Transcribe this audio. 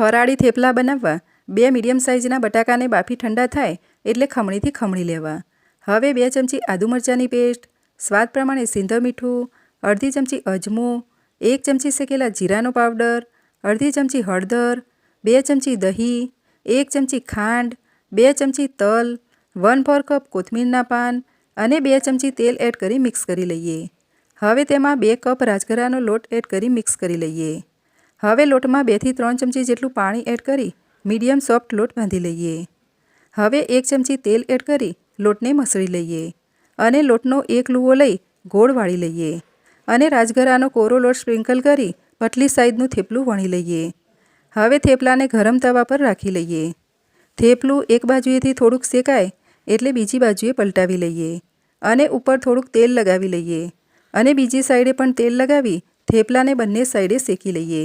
ફરાળી થેપલા બનાવવા, બે મીડિયમ સાઇઝના બટાકાને બાફી ઠંડા થાય એટલે ખમણીથી ખમણી લેવા. હવે બે ચમચી આદુ મરચાંની પેસ્ટ, સ્વાદ પ્રમાણે સિંધો મીઠું, અડધી ચમચી અજમો, એક ચમચી શેકેલા જીરાનો પાવડર, અડધી ચમચી હળદર, બે ચમચી દહીં, એક ચમચી ખાંડ, બે ચમચી તલ, વન ફોર કપ કોથમીરના પાન અને બે ચમચી તેલ એડ કરી મિક્સ કરી લઈએ. હવે તેમાં બે કપ રાજગરાનો લોટ એડ કરી મિક્સ કરી લઈએ. હવે લોટમાં બેથી ત્રણ ચમચી જેટલું પાણી એડ કરી મીડિયમ સોફ્ટ લોટ બાંધી લઈએ. હવે એક ચમચી તેલ એડ કરી લોટને મસળી લઈએ અને લોટનો એક લુવો લઈ ગોળ વાળી લઈએ અને રાજગરાનો કોરો લોટ સ્પ્રિંકલ કરી પટલી સાઈઝનું થેપલું વણી લઈએ. હવે થેપલાને ગરમ તવા પર રાખી લઈએ. થેપલું એક બાજુએથી થોડુંક શેકાય એટલે બીજી બાજુએ પલટાવી લઈએ અને ઉપર થોડુંક તેલ લગાવી લઈએ અને બીજી સાઈડે પણ તેલ લગાવી થેપલાને બંને સાઈડે શેકી લઈએ.